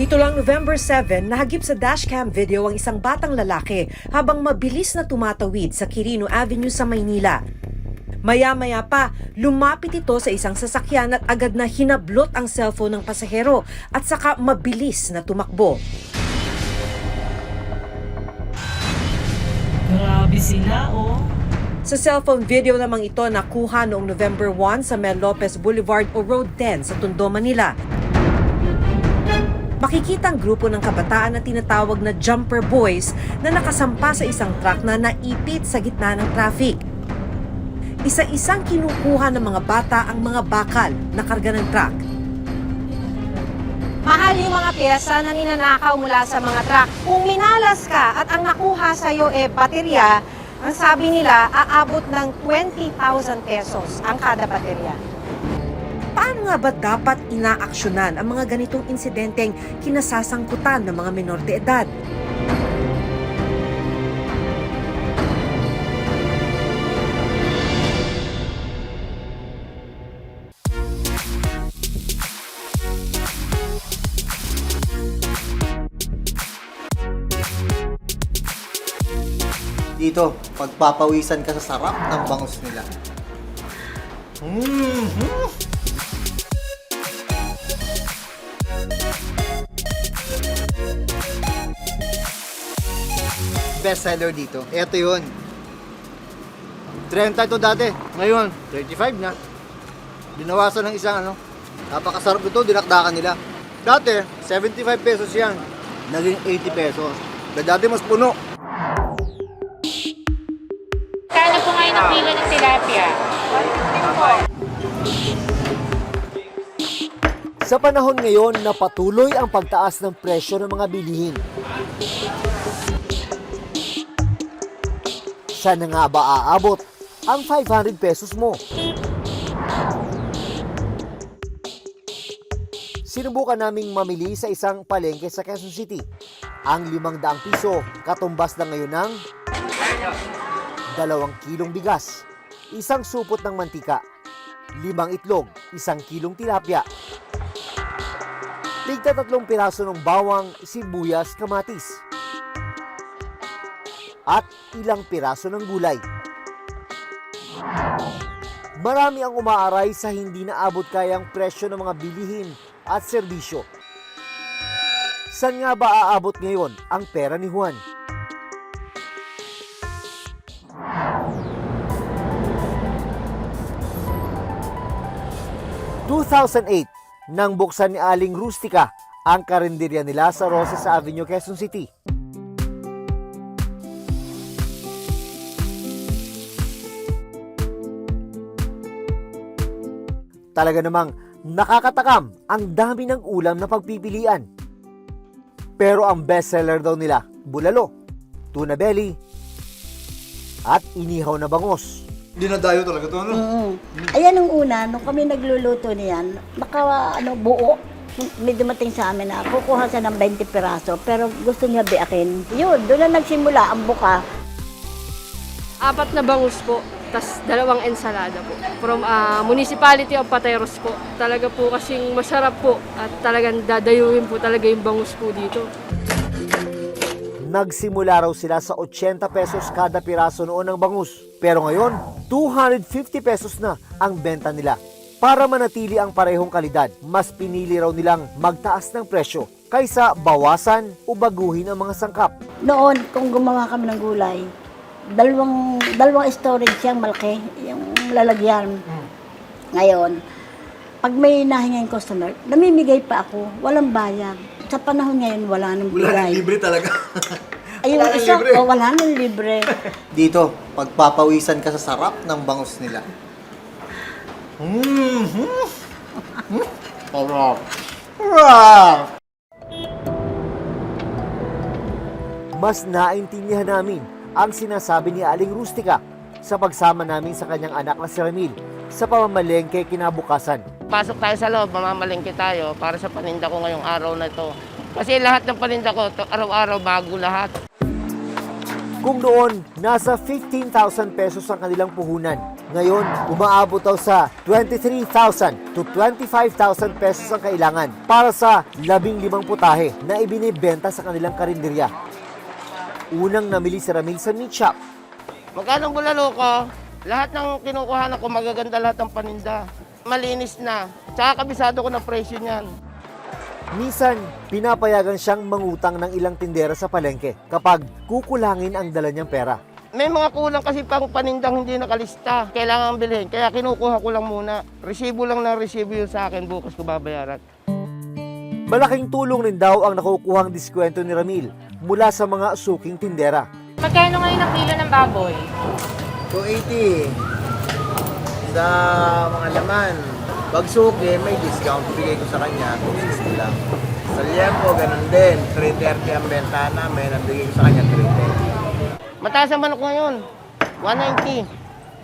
Nito lang November 7, nahagip sa dashcam video ang isang batang lalaki habang mabilis na tumatawid sa Quirino Avenue sa Maynila. Maya-maya pa, lumapit ito sa isang sasakyan at agad na hinablot ang cellphone ng pasahero at saka mabilis na tumakbo. Grabe sila, oh. Sa cellphone video namang ito nakuha noong November 1 sa Mel Lopez Boulevard o Road 10 sa Tondo, Manila. Makikita ang grupo ng kabataan na tinatawag na Jumper Boys na nakasampa sa isang truck na naipit sa gitna ng traffic. Isa-isang kinukuha ng mga bata ang mga bakal na karga ng truck. Mahal yung mga pyesa na ninanakaw mula sa mga truck. Kung minalas ka at ang nakuha sa'yo eh baterya, ang sabi nila aabot ng 20,000 pesos ang kada baterya. Paano nga ba dapat inaaksyonan ang mga ganitong insidenteng kinasasangkutan ng mga menor de edad? Dito, pagpapawisan ka sa sarap ng bangus nila. Mm-hmm. Best seller dito. Ito yun. 30 ito dati. Ngayon, 35 na. Binawasan ng isang ano. Napakasarap ito, dinakdakan nila. Dati, 75 pesos yan. Naging 80 pesos. Dati mas puno. Kano po ngayon ang kilo ng tilapia? Sa panahon ngayon na patuloy ang pagtaas ng presyo ng mga bilihin. Sana nga ba aabot ang 500 pesos mo? Sinubukan naming mamili sa isang palengke sa Quezon City. Ang 500 piso, katumbas na ngayon ng dalawang kilong bigas, isang supot ng mantika, limang itlog, isang kilong tilapia, tigta tatlong piraso ng bawang, sibuyas, kamatis, at ilang piraso ng gulay. Marami ang umaaray sa hindi naabot kayang presyo ng mga bilihin at serbisyo. Saan nga ba aabot ngayon ang pera ni Juan? ...2008, nang buksan ni Aling Rustica ang karinderya nila sa Rosas Avenue, Quezon City. Talaga namang nakakatakam ang dami ng ulam na pagpipilian. Pero ang bestseller daw nila, bulalo, tuna belly, at inihaw na bangos. Dinadayo talaga to, ano? Mm. Ayan ang una, nung kami nagluluto niyan, naka, ano, buo. May dumating sa amin na kukuha siya ng 20 piraso, pero gusto niya biakin. Yun, doon na nagsimula ang buka. apat na bangus po, tas dalawang ensalada po. From ah, Municipality of Pateros po. Talaga po kasing masarap po at talagang dadayuin po talaga yung bangus po dito. Nagsimula raw sila sa 80 pesos kada piraso noon ng bangus. Pero ngayon, 250 pesos na ang benta nila. Para manatili ang parehong kalidad, mas pinili raw nilang magtaas ng presyo kaysa bawasan o baguhin ang mga sangkap. Noon, kung gumawa kami ng gulay, dalawang, dalawang storage siyang malaki, yung lalagyan. Ngayon, pag may nahingin customer, namimigay pa ako, walang bayad. Sa panahon ngayon, wala nang bigay. Libre talaga. Ayun, Wala nang isa, libre. oh, wala nang libre. Dito, pagpapawisan ka sa sarap ng bangus nila. Mm-hmm. Sarap. Sarap. Mas naintindihan namin ang sinasabi ni Aling Rustica sa pagsama namin sa kanyang anak na si Ramil sa pamamalengke kinabukasan. Pasok tayo sa loob, mamamalingki tayo para sa paninda ko ngayong araw na ito. Kasi lahat ng paninda ko, araw-araw bago lahat. Kung noon, nasa 15,000 pesos ang kanilang puhunan, Ngayon, umaabot daw sa 23,000 to 25,000 pesos ang kailangan para sa labing limang putahe na ibinibenta sa kanilang karinderya. Unang namili si Ramil sa meat shop. Magkano bulalo ko? Lahat ng kinukuha ko, magaganda lahat ng paninda. Malinis na. Tsaka kabisado ko na presyo niyan. Minsan, pinapayagan siyang mangutang ng ilang tindera sa palengke kapag kukulangin ang dala niyang pera. May mga kulang kasi pang panindang hindi nakalista. Kailangan bilhin. Kaya kinukuha ko lang muna. Resibo lang na resibo yun sa akin. Bukas ko babayaran. Malaking tulong rin daw ang nakukuhang diskwento ni Ramil mula sa mga suking tindera. Magkano ngayon ang kilo ng baboy? 280. Sa mga laman, pag suki, may discount. Bigay ko sa kanya, 260 lang. Sa liempo, ganun din. 330 ang benta namin. Ang bigay ko sa kanya, 310. Mataas ang manok ngayon. 190.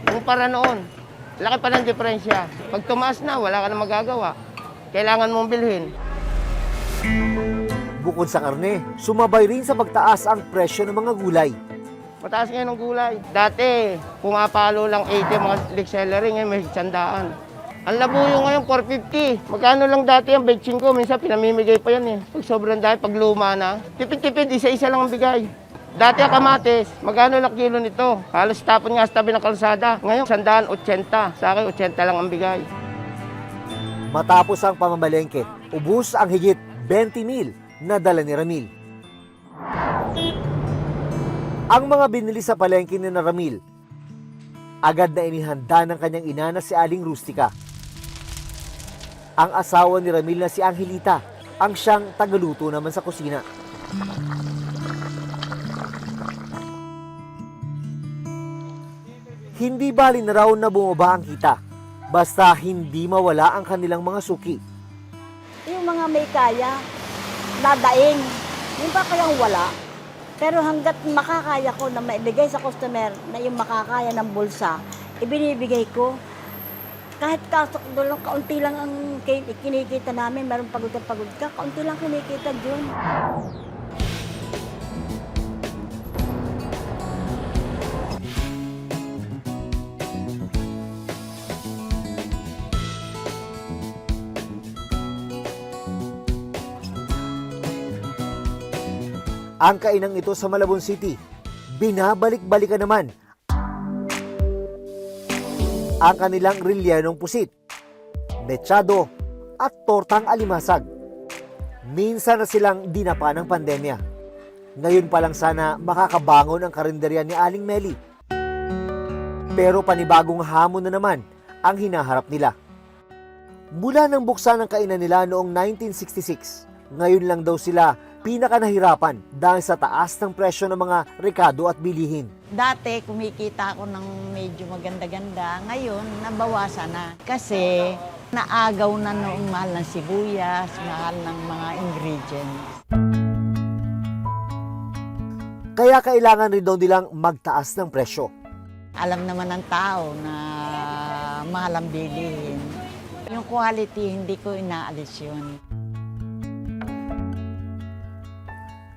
Kumpara noon. Laki pa ng diferensya. Pag tumaas na, wala ka na magagawa. Kailangan mong bilhin. Bukod sa karne, sumabay rin sa pagtaas ang presyo ng mga gulay. Mataas ngayon ang gulay. Dati, pumapalo lang 80 mga leek celery, ngayon may sandaan. Ang labuyo ngayon, 450. Magkano lang dati ang betchin ko? Minsan pinamimigay pa yan eh. Pag sobrang dahil, pag luma na, tipid-tipid, isa-isa lang ang bigay. Dati ang kamatis, magkano lang kilo nito? Halos tapon nga sa tabi ng kalsada. Ngayon, sandaan, 80. Sa akin, 80 lang ang bigay. Matapos ang pamamalengke, ubus ang higit 20 mil na dala ni Ramil. Ang mga binili sa palengke ni Ramil, agad na inihanda ng kanyang ina na si Aling Rustica. Ang asawa ni Ramil na si Angelita, ang siyang tagaluto naman sa kusina. Hindi bali na raw na bumaba ang kita, basta hindi mawala ang kanilang mga suki. Yung mga may kaya, dadaing. Yung pa kayang wala. Pero hanggat makakaya ko na maibigay sa customer na yung makakaya ng bulsa, ibinibigay ko. Kahit kasok doon, kaunti lang ang kin- kinikita namin, meron pagod ka pagod ka, kaunti lang kinikita dyan. Ang kainang ito sa Malabon City, binabalik-balikan naman ang kanilang rellenong pusit, mechado at tortang alimasag. Minsan na silang dinapa ng pandemya. Ngayon pa lang sana makakabangon ang karinderya ni Aling Meli. Pero panibagong hamon na naman ang hinaharap nila. Mula nang buksan ang kainan nila noong 1966, ngayon lang daw sila pinaka nahirapan dahil sa taas ng presyo ng mga rekado at bilihin. Dati kumikita ako ng medyo maganda-ganda. Ngayon, nabawasan na. Kasi naagaw na noong mahal ng sibuyas, mahal ng mga ingredients. Kaya kailangan rin daw nilang magtaas ng presyo. Alam naman ng tao na mahal ang bilihin. Yung quality, hindi ko inaalis yun.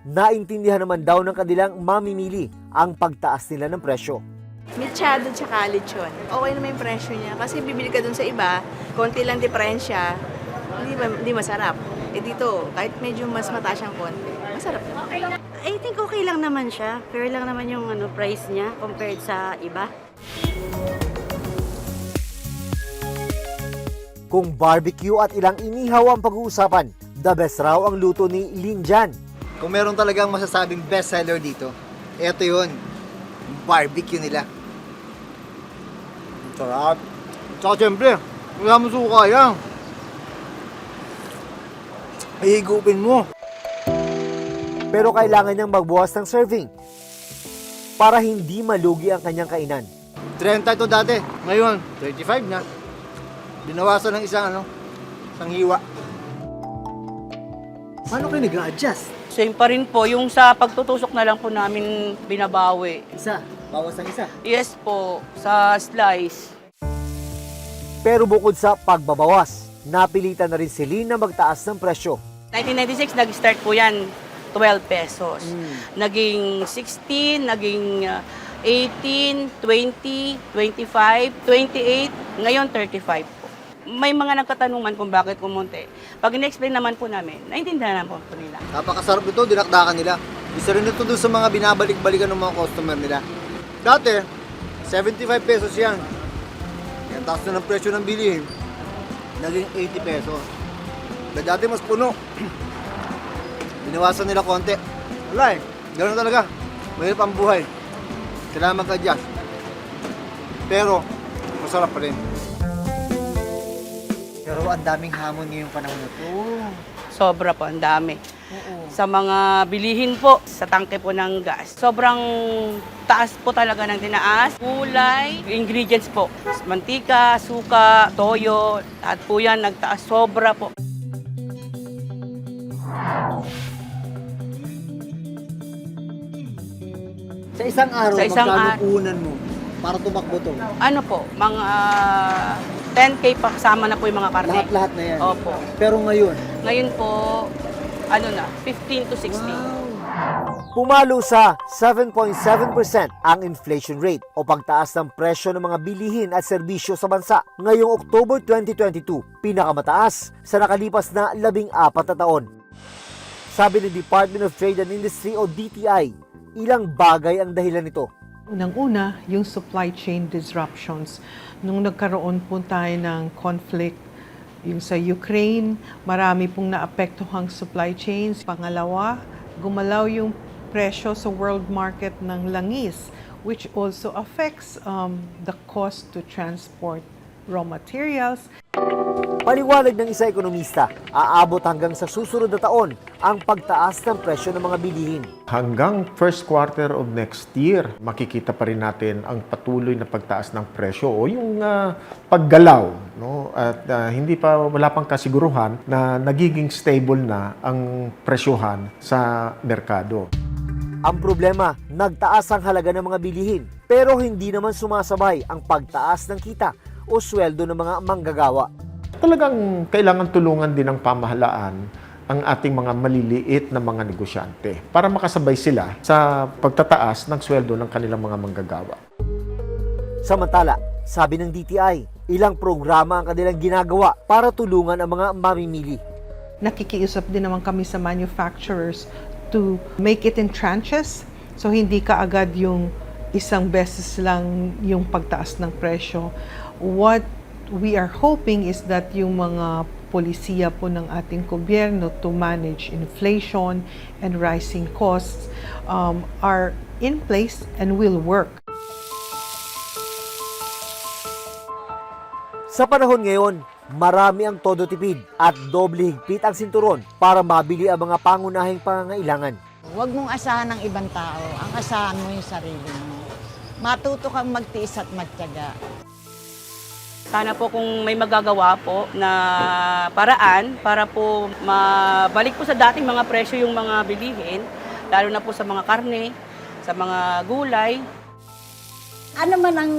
Naintindihan naman daw ng kanilang mamimili ang pagtaas nila ng presyo. Mechado tsaka lechon. Okay naman yung presyo niya. Kasi bibili ka dun sa iba, konti lang diferensya, hindi, ma- hindi masarap. Eh dito, kahit medyo mas mataas siyang konti, masarap naman. I think okay lang naman siya. Fair lang naman yung ano, price niya compared sa iba. Kung barbecue at ilang inihaw ang pag-uusapan, the best raw ang luto ni Linjan. Kung meron talagang masasabing bestseller dito, eto yun. Barbecue nila. Sarap. Tsaka syempre, wala mo suka yan. Ihigupin mo. Pero kailangan niyang magbuwas ng serving para hindi malugi ang kanyang kainan. 30 ito dati. Ngayon, 35 na. Binawasan ng isang ano, isang hiwa. Paano kayo nag-adjust? Same pa rin po, yung sa pagtutusok na lang po namin binabawi. Isa, bawas ng isa. Yes po, sa slice. Pero bukod sa pagbabawas, napilitan na rin si Lynn na magtaas ng presyo. 1996, nag-start po yan, 12 pesos. Naging 16, naging ah, 18, 20, 25, 28, ngayon 35 po. May mga nagkatanungan kung bakit kumunti. Pag in-explain naman po namin, naintindihan naman po nila. Napakasarap ito, dinakdakan nila. Isa rin ito sa mga binabalik-balikan ng mga customer nila. Dati, 75 pesos yan. Yan, taas na ng presyo ng bilihin. Naging 80 pesos. Kaya dati mas puno. Binawasan nila konti. Wala eh. Ganun talaga. Mahirap ang buhay. Kailangan mag-adjust. Pero, masarap pa rin. Pero ang daming hamon ngayong panahon na to. Sobra po, ang dami. Sa mga bilihin po, sa tangke po ng gas. Sobrang taas po talaga ng tinaas. Kulay, ingredients po. Mantika, suka, toyo, lahat po yan nagtaas. Sobra po. Sa isang araw, Sa isang magkano ar- puhunan mo para tumakbo to? Ano po, mga 10K pa kasama na po yung mga karne. Lahat-lahat na yan. Opo. Pero ngayon, Ngayon po, ano na, 15 to 16. Pumalo sa 7.7% ang inflation rate o pagtaas ng presyo ng mga bilihin at serbisyo sa bansa ngayong October 2022, pinakamataas sa nakalipas na labing apat na taon. Sabi ng Department of Trade and Industry o DTI, ilang bagay ang dahilan nito. Unang-una, yung supply chain disruptions. Nung nagkaroon po tayo ng conflict yung sa Ukraine, marami pong naapektuhang supply chains. Pangalawa, gumalaw yung presyo sa world market ng langis, which also affects um, the cost to transport raw materials. Paliwanag ng isa ekonomista, aabot hanggang sa susunod na taon ang pagtaas ng presyo ng mga bilihin. Hanggang first quarter of next year, makikita pa rin natin ang patuloy na pagtaas ng presyo o yung ah, paggalaw. No? At ah, hindi pa, wala pang kasiguruhan na nagiging stable na ang presyohan sa merkado. Ang problema, nagtaas ang halaga ng mga bilihin pero hindi naman sumasabay ang pagtaas ng kita o sweldo ng mga manggagawa. Talagang kailangan tulungan din ng pamahalaan ang ating mga maliliit na mga negosyante para makasabay sila sa pagtataas ng sweldo ng kanilang mga manggagawa. Samantala, sabi ng DTI, ilang programa ang kanilang ginagawa para tulungan ang mga mamimili. Nakikiusap din naman kami sa manufacturers to make it in tranches. So hindi ka agad yung isang beses lang yung pagtaas ng presyo. What we are hoping is that yung mga polisiya po ng ating gobyerno to manage inflation and rising costs um, are in place and will work. Sa panahon ngayon, marami ang todo tipid at doble higpit ang sinturon para mabili ang mga pangunahing pangangailangan. Huwag mong asahan ng ibang tao. Ang asahan mo yung sarili mo. Matuto kang magtiis at magtyaga. Sana po kung may magagawa po na paraan para po mabalik po sa dating mga presyo yung mga bilihin, lalo na po sa mga karne, sa mga gulay. Ano man ang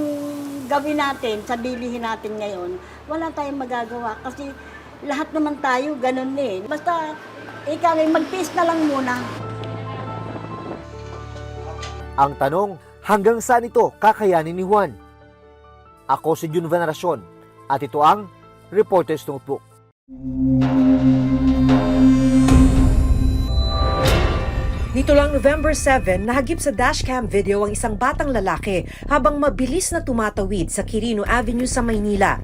gawin natin sa bilihin natin ngayon, wala tayong magagawa kasi lahat naman tayo ganun eh. Basta ikaw ay magtiis na lang muna. Ang tanong, hanggang saan ito kakayanin ni Juan? Ako si Jun Veneracion at ito ang Reporter's Notebook. Nito lang November 7, nahagip sa dashcam video ang isang batang lalaki habang mabilis na tumatawid sa Quirino Avenue sa Maynila.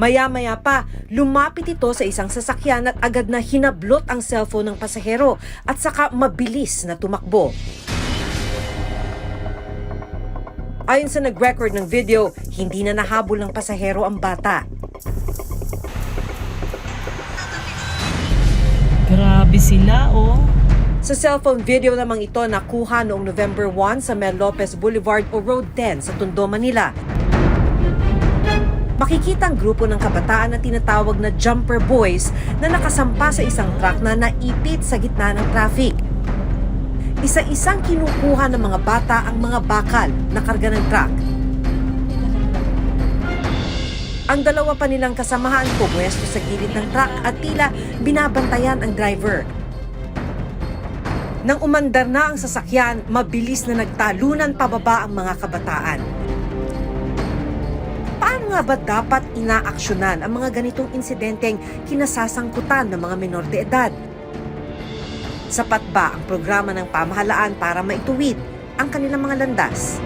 Maya-maya pa, lumapit ito sa isang sasakyan at agad na hinablot ang cellphone ng pasahero at saka mabilis na tumakbo. Ayon sa nag-record ng video, hindi na nahabol ng pasahero ang bata. Grabe sila, oh. Sa cellphone video namang ito nakuha noong November 1 sa Mel Lopez Boulevard o Road 10 sa Tondo, Manila. Makikita ang grupo ng kabataan na tinatawag na Jumper Boys na nakasampa sa isang truck na naipit sa gitna ng traffic. Isa-isang kinukuha ng mga bata ang mga bakal na karga ng truck. Ang dalawa pa nilang kasamahan pumwesto sa gilid ng truck at tila binabantayan ang driver. Nang umandar na ang sasakyan, mabilis na nagtalunan pababa ang mga kabataan. Paano nga ba dapat inaaksyonan ang mga ganitong insidenteng kinasasangkutan ng mga menor de edad? Sapat ba ang programa ng pamahalaan para maituwid ang kanilang mga landas?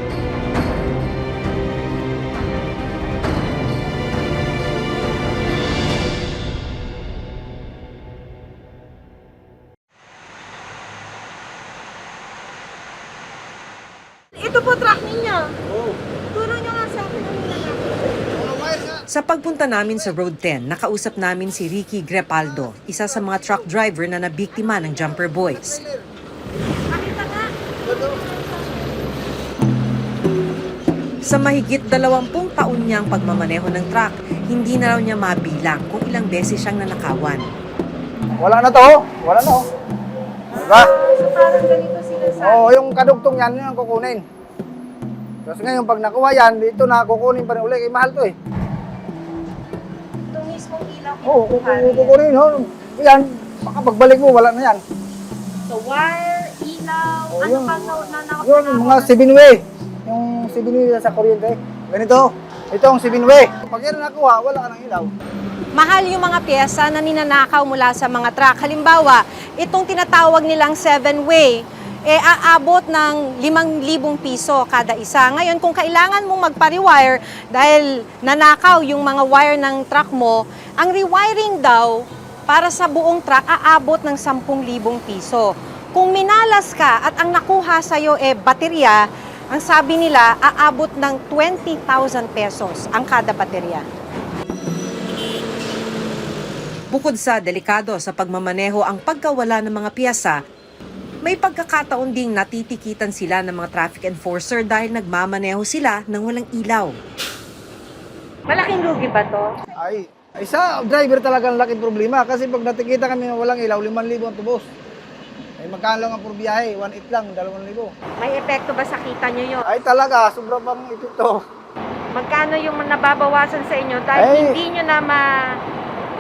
Sa pagpunta namin sa Road 10, nakausap namin si Ricky Grepaldo, isa sa mga truck driver na nabiktima ng Jumper Boys. Sa mahigit dalawampung taon niyang pagmamaneho ng truck, hindi na raw niya mabilang kung ilang beses siyang nanakawan. Wala na to, wala na. oh. Diba? So parang ganito sila sa... Oo, yung kadugtong yan, yun ang kukunin. Tapos ngayon, pag nakuha yan, dito na kukunin pa rin uli. Kaya mahal to eh. Mismong ilaw. Oo, kukunin, rin. kukunin. Oh. Yan, baka pagbalik mo, wala na yan. So wire, ilaw, Oh, ano yun. pang na, na, na, Yun, mga sibinway. Yung sibinway sa kuryente. Ganito. Ito ang sibinway. Pag yan nakuha, wala ka ng ilaw. Mahal yung mga pyesa na ninanakaw mula sa mga truck. Halimbawa, itong tinatawag nilang seven-way, eh aabot ng 5,000 piso kada isa. Ngayon, kung kailangan mong magpa-rewire dahil nanakaw yung mga wire ng truck mo, ang rewiring daw para sa buong truck aabot ng 10,000 piso. Kung minalas ka at ang nakuha sa'yo eh baterya, ang sabi nila aabot ng 20,000 pesos ang kada baterya. Bukod sa delikado sa pagmamaneho ang pagkawala ng mga piyasa, may pagkakataon ding natitikitan sila ng mga traffic enforcer dahil nagmamaneho sila ng walang ilaw. Malaking lugi ba to? Ay, ay sa driver talaga ang laking problema. Kasi pag natikita kami na walang ilaw, 5,000 ang tubos. Ay magkano lang ang pur biyahe? 1,800 lang, 2,000. May epekto ba sa kita nyo yun? Ay talaga, sobrang pang epekto. Magkano yung nababawasan sa inyo dahil Ay. hindi nyo na ma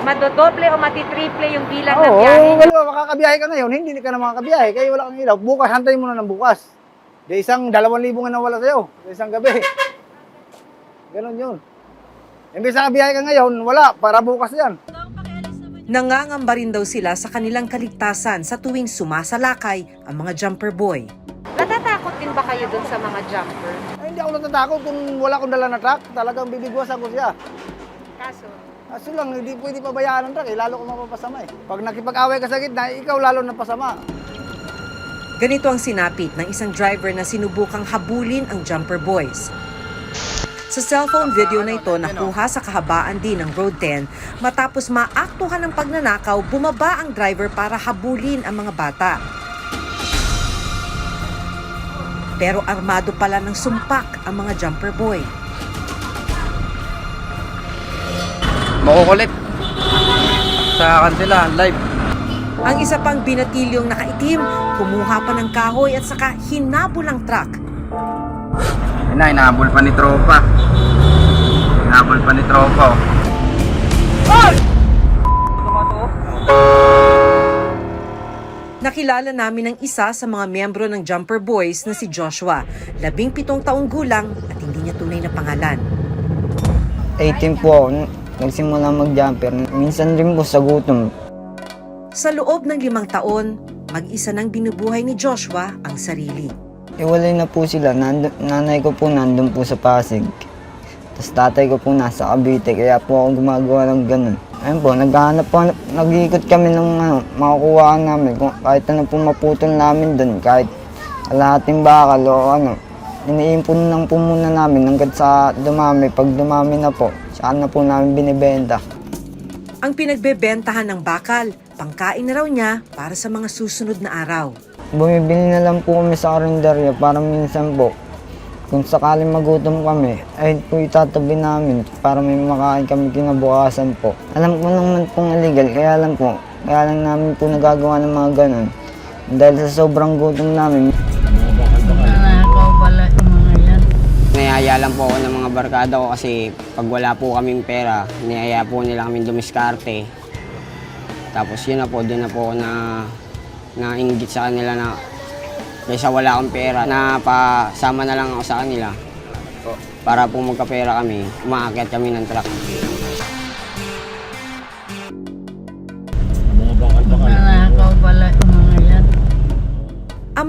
madodoble o matitriple yung bilang ng Oo, biyahe nyo? wala, makakabiyahe ka ngayon, hindi ka na makakabiyahe, kaya wala kang ilaw. Bukas, hantayin mo na ng bukas. Di isang 2,000 nga nawala sa'yo, sa isang gabi. Ganon yun. Imbis na kabiyahe ka ngayon, wala, para bukas yan. Nangangamba rin daw sila sa kanilang kaligtasan sa tuwing sumasalakay ang mga jumper boy. Natatakot din ba kayo dun sa mga jumper? Ay, hindi ako natatakot kung wala akong dala na truck, talagang bibigwasan ko siya. Kaso, Kaso lang, hindi pwede pabayaan ng truck, eh, lalo ko mapapasama eh. Pag nakipag-away ka sa gitna, ikaw lalo na pasama. Ganito ang sinapit ng isang driver na sinubukang habulin ang jumper boys. Sa cellphone video na ito nakuha sa kahabaan din ng Road 10 matapos maaktuhan ng pagnanakaw, bumaba ang driver para habulin ang mga bata. Pero armado pala ng sumpak ang mga jumper boy. Makukulit sa kanila live. Ang isa pang binatilyong nakaitim, kumuha pa ng kahoy at saka hinabol ang truck. Yun na, inahabol pa ni tropa. Inahabol pa ni tropa. oh. Nakilala namin ang isa sa mga miyembro ng Jumper Boys na si Joshua, labing pitong taong gulang at hindi niya tunay na pangalan. 18 po nagsimula mag-jumper. Minsan rin po sa gutom. Sa loob ng limang taon, mag-isa nang binubuhay ni Joshua ang sarili. Iwalay na po sila. Nandun, nanay ko po nandun po sa Pasig. Tapos tatay ko po nasa Cavite, kaya po ako gumagawa ng ganun. Ayun po, naghahanap po, nag-iikot kami ng ano, makukuhaan namin. Kung, kahit ano po maputol namin doon, kahit kalahating bakal o ano. Iniimpon lang po muna namin hanggang sa dumami. Pag dumami na po, saan na po namin binibenta. Ang pinagbebentahan ng bakal, pangkain na raw niya para sa mga susunod na araw. Bumibili na lang po kami sa karinderya para minsan po, kung sakaling magutom kami, ay po itatabi namin para may makain kami kinabukasan po. Alam ko naman pong illegal, kaya lang po, kaya lang namin po nagagawa ng mga ganun. Dahil sa sobrang gutom namin. Lang po ako ng mga barkada ko kasi pag wala po kaming pera, niyaya po nila kami dumiskarte. Tapos yun na po, doon na po ako na nainggit sa kanila na Kaysa wala akong pera, napasama na lang ako sa kanila. Para po magkapera kami, umaakyat kami ng truck.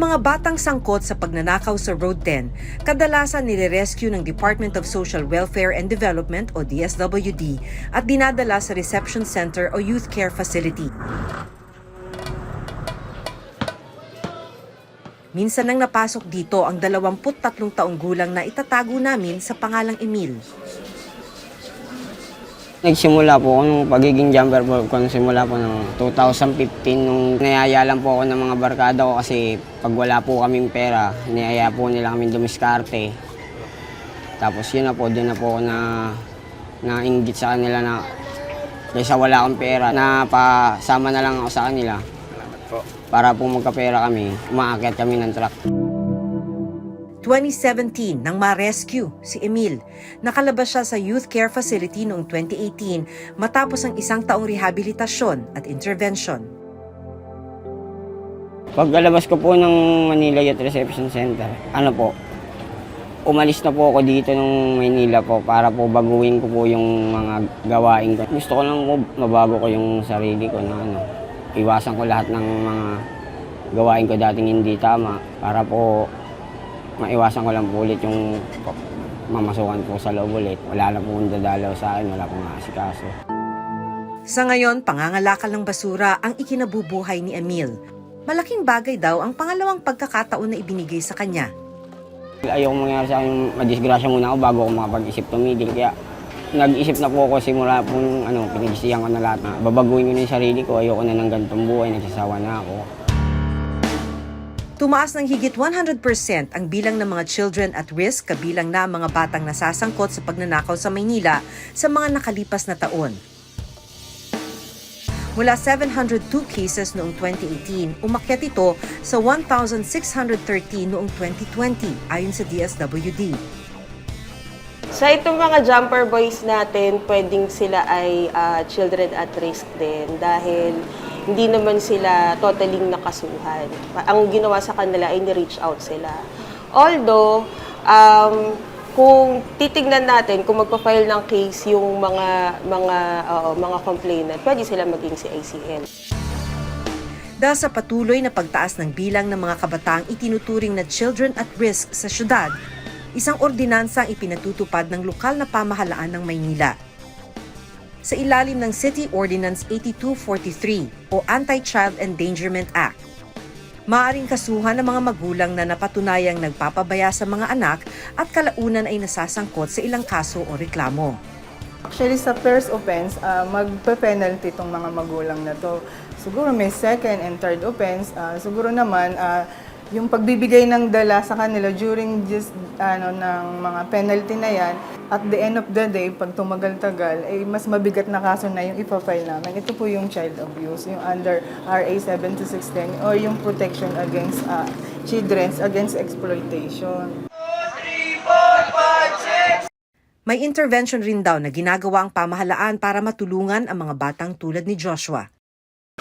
Mga batang sangkot sa pagnanakaw sa Road 10, kadalasan nire-rescue ng Department of Social Welfare and Development o DSWD at dinadala sa Reception Center o Youth Care Facility. Minsan nang napasok dito ang 23 taong gulang na itatago namin sa pangalang Emil. Nagsimula po ako nung pagiging jumper po ko simula po ng 2015 nung niyaya lang po ako ng mga barkada ko kasi pag wala po kaming pera, niyaya po nila kami dumiskarte. Tapos yun na po, doon na po ako na nainggit sa kanila na kaysa wala akong pera, napasama na lang ako sa kanila. Para po magkapera kami, umaakyat kami ng truck. 2017 nang ma-rescue si Emil. Nakalabas siya sa youth care facility noong 2018 matapos ang isang taong rehabilitasyon at intervention. Pagkalabas ko po ng Manila Youth Reception Center, ano po, umalis na po ako dito ng Manila po para po baguhin ko po yung mga gawain ko. Gusto ko lang po mabago ko yung sarili ko na ano, iwasan ko lahat ng mga gawain ko dating hindi tama para po maiwasan ko lang po ulit yung mamasukan po sa loob ulit. Wala na po dadalaw sa akin, wala pong asikaso. Sa ngayon, pangangalakal ng basura ang ikinabubuhay ni Emil. Malaking bagay daw ang pangalawang pagkakataon na ibinigay sa kanya. Ayoko mangyari sa akin, madisgrasya muna ako bago ako makapag-isip tumigil. Kaya nag-isip na po ako simula po nung ano, pinagsisihan ko na lahat na babaguhin ko na yung sarili ko. Ayoko na ng ganitong buhay, nagsasawa na ako. Tumaas ng higit 100% ang bilang ng mga children at risk kabilang na ang mga batang nasasangkot sa pagnanakaw sa Maynila sa mga nakalipas na taon. Mula 702 cases noong 2018, umakyat ito sa 1,613 noong 2020 ayon sa DSWD. Sa itong mga jumper boys natin, pwedeng sila ay ah, children at risk din dahil hindi naman sila totally nakasuhan. Ang ginawa sa kanila ay ni-reach out sila. Although, um, kung titignan natin, kung magpa-file ng case yung mga mga oo, mga complainant, pwede sila maging si ICL. Dahil sa patuloy na pagtaas ng bilang ng mga kabataang itinuturing na children at risk sa syudad, isang ordinansa ang ipinatutupad ng lokal na pamahalaan ng Maynila. Sa ilalim ng City Ordinance 8243 o Anti-Child Endangerment Act, maaring kasuhan ng mga magulang na napatunayang nagpapabaya sa mga anak at kalaunan ay nasasangkot sa ilang kaso o reklamo. Actually, sa first offense, uh, magpe-penalty itong mga magulang na to. Siguro may second and third offense. ah, siguro naman, ah, yung pagbibigay ng dala sa kanila during just ano ng mga penalty na yan, at the end of the day, pag tumagal-tagal, eh, mas mabigat na kaso na yung ipafile namin. Ito po yung child abuse, yung under RA 7610 or yung protection against uh, children against exploitation. May intervention rin daw na ginagawa ang pamahalaan para matulungan ang mga batang tulad ni Joshua.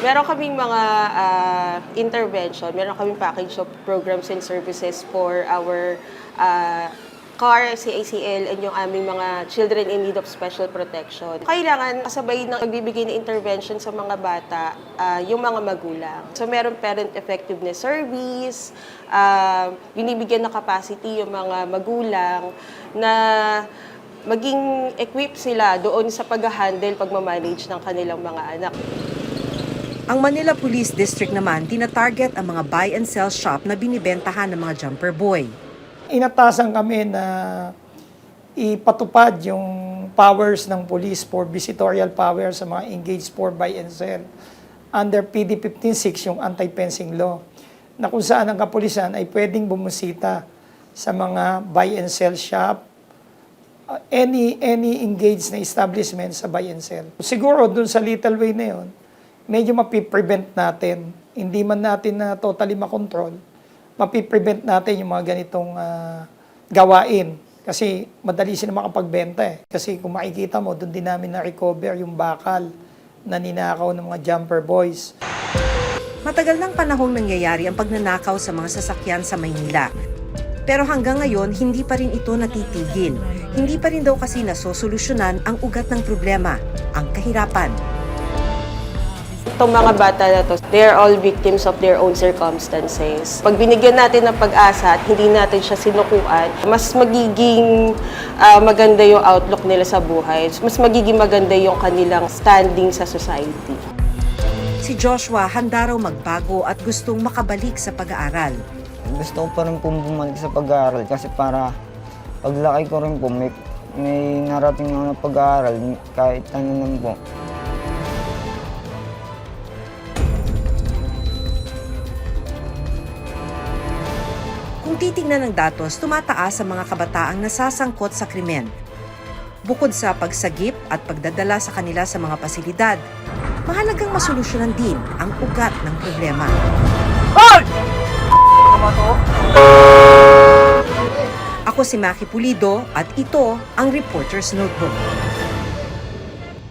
Meron kaming mga ah, intervention, meron kaming package of programs and services for our ah, CAR, CACL, and yung aming mga children in need of special protection. Kailangan kasabay ng nagbibigay ng intervention sa mga bata, ah, yung mga magulang. So meron parent effectiveness service, ah, binibigyan ng capacity yung mga magulang na maging equip sila doon sa pag-handle, pagmamanage ng kanilang mga anak. Ang Manila Police District naman tinatarget ang mga buy and sell shop na binibentahan ng mga jumper boy. inatasan kami na ipatupad yung powers ng police for visitorial power sa mga engaged for buy and sell under PD 156 yung anti-fencing law na kung saan ang kapulisan ay pwedeng bumusita sa mga buy and sell shop uh, any any engaged na establishment sa buy and sell. Siguro dun sa little way na yon, medyo mapiprevent natin. Hindi man natin na totally makontrol, mapiprevent natin yung mga ganitong ah, gawain. Kasi madali sila makapagbenta eh. Kasi kung makikita mo, doon din namin na-recover yung bakal na ninakaw ng mga jumper boys. Matagal ng panahong nangyayari ang pagnanakaw sa mga sasakyan sa Maynila. Pero hanggang ngayon, hindi pa rin ito natitigil. Hindi pa rin daw kasi nasosolusyonan ang ugat ng problema, ang kahirapan. Itong mga bata na to, they are all victims of their own circumstances. Pag binigyan natin ng pag-asa at hindi natin siya sinukuan, mas magiging ah, maganda yung outlook nila sa buhay. Mas magiging maganda yung kanilang standing sa society. Si Joshua handa raw magbago at gustong makabalik sa pag-aaral. Gusto ko pa rin po bumalik sa pag-aaral kasi para paglaki ko rin po, may, may narating ako na pag-aaral kahit ano lang po. Titingnan ng datos, tumataas ang mga kabataang nasasangkot sa krimen. Bukod sa pagsagip at pagdadala sa kanila sa mga pasilidad, mahalagang masolusyonan din ang ugat ng problema. Ako si Maki Pulido at ito ang Reporter's Notebook.